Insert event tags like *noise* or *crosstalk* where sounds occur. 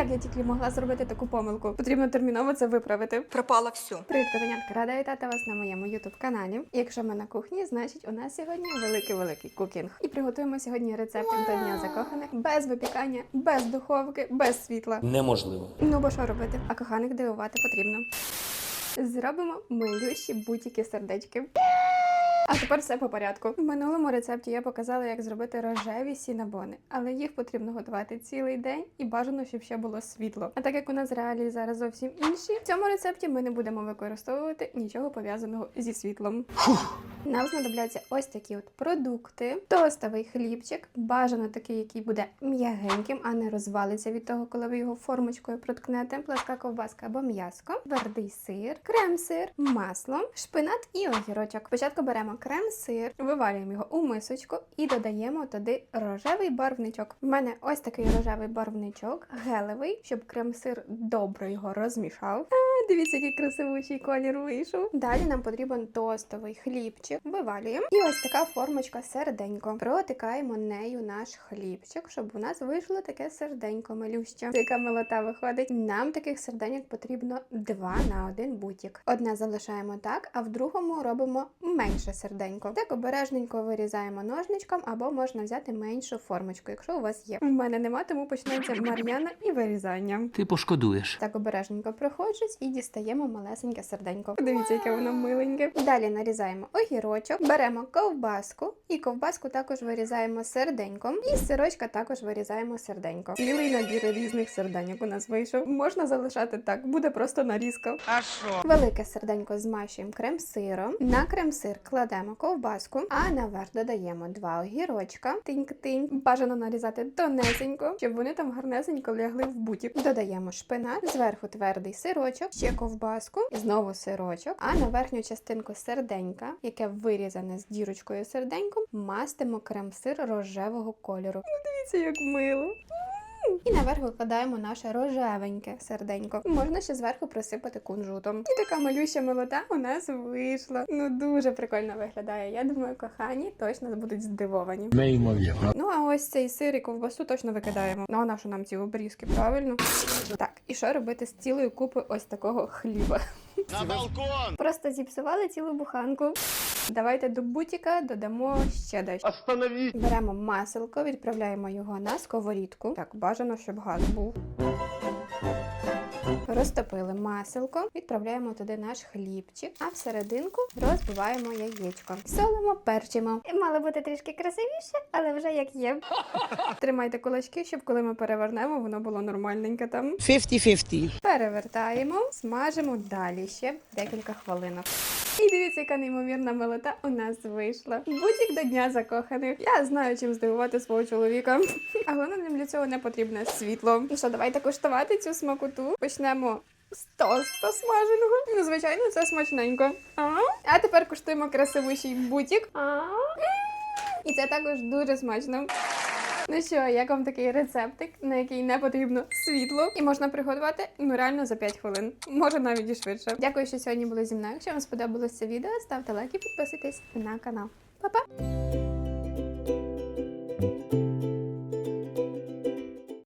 Як я тільки могла зробити таку помилку? Потрібно терміново це виправити. Пропало все. Привіт, котенятка! Рада вітати вас на моєму ютуб каналі. Якщо ми на кухні, значить у нас сьогодні великий великий кукінг. І приготуємо сьогодні рецепт до дня закоханих без випікання, без духовки, без світла. Неможливо. Ну бо що робити? А коханих дивувати потрібно. Зробимо милющі бутіки сердечки. А тепер все по порядку. В минулому рецепті я показала, як зробити рожеві сінабони, але їх потрібно готувати цілий день і бажано, щоб ще було світло. А так як у нас реалії зараз зовсім інші, в цьому рецепті ми не будемо використовувати нічого пов'язаного зі світлом. Нам знадобляться ось такі от продукти, тостовий хлібчик, бажано такий, який буде м'ягеньким, а не розвалиться від того, коли ви його формочкою проткнете, пласка ковбаска або м'яско, твердий сир, крем-сир, масло, шпинат і огірочок. Спочатку беремо крем-сир, вивалюємо його у мисочку і додаємо туди рожевий барвничок. В мене ось такий рожевий барвничок, гелевий, щоб крем-сир добре його розмішав. Дивіться, який красивущий колір вийшов. Далі нам потрібен тостовий хлібчик. Вивалюємо. І ось така формочка серденько. Протикаємо нею наш хлібчик, щоб у нас вийшло таке серденько малюще. Яка милота виходить. Нам таких серденьок потрібно два на один бутік. Одне залишаємо так, а в другому робимо менше серденько. Так обережненько вирізаємо ножничком, або можна взяти меншу формочку, якщо у вас є. У мене нема, тому почнеться мар'яна і вирізання. Ти пошкодуєш. Так обережненько проходжусь і дістаємо малесеньке серденько. Дивіться, яке воно миленьке. Далі нарізаємо огірочок, беремо ковбаску, і ковбаску також вирізаємо серденьком. І сирочка також вирізаємо серденько. Цілий набір різних серденьок у нас вийшов. Можна залишати так, буде просто нарізка. А що? Велике серденько змащуємо крем-сиром. На крем-сир кладемо ковбаску, а наверх додаємо два огірочка. Тиньк-тинь. Бажано нарізати тонесенько, щоб вони там гарнесенько лягли в бутік. Додаємо шпинат, зверху твердий сирочок, ще ковбаску, знову сирочок. А на верхню частинку серденька, яке вирізане з дірочкою серденьком, мастимо крем-сир рожевого кольору. Ну дивіться, як мило. І наверх викладаємо наше рожевеньке серденько. Можна ще зверху присипати кунжутом. І така малюща молота у нас вийшла. Ну дуже прикольно виглядає. Я думаю, кохані точно будуть здивовані. Неймовірно. Ну а ось цей сир і ковбасу точно викидаємо. Ну а на що нам ці обрізки, правильно? Так, і що робити з цілою купою ось такого хліба? На балкон! Просто зіпсували цілу буханку. Давайте до бутіка додамо ще дещо. Остановіть! Беремо маселко, відправляємо його на сковорідку. Так, бажано, щоб газ був. Розтопили маселко, відправляємо туди наш хлібчик, а всерединку розбиваємо яєчко. Солимо, перчимо. І мало бути трішки красивіше, але вже як є. *laughs* Тримайте кулачки, щоб коли ми перевернемо, воно було нормальненьке там. 50-50. Перевертаємо, смажимо далі ще декілька хвилинок. І дивіться, яка неймовірна милота у нас вийшла. Бутік до дня закоханих. Я знаю, чим здивувати свого чоловіка. *laughs* А головне нам для цього не потрібне світло. Ну що, давайте куштувати цю смакоту. Почнемо. з тоста смаженого. Ну, звичайно, це смачненько. А, а тепер куштуємо красивущий бутік. А, і це також дуже смачно. Ну що, як вам такий рецептик, на який не потрібно світло, і можна приготувати ну реально за 5 хвилин, може навіть і швидше. Дякую, що сьогодні були зі мною. Якщо вам сподобалося це відео, ставте лайк і підписуйтесь на канал. Па-па!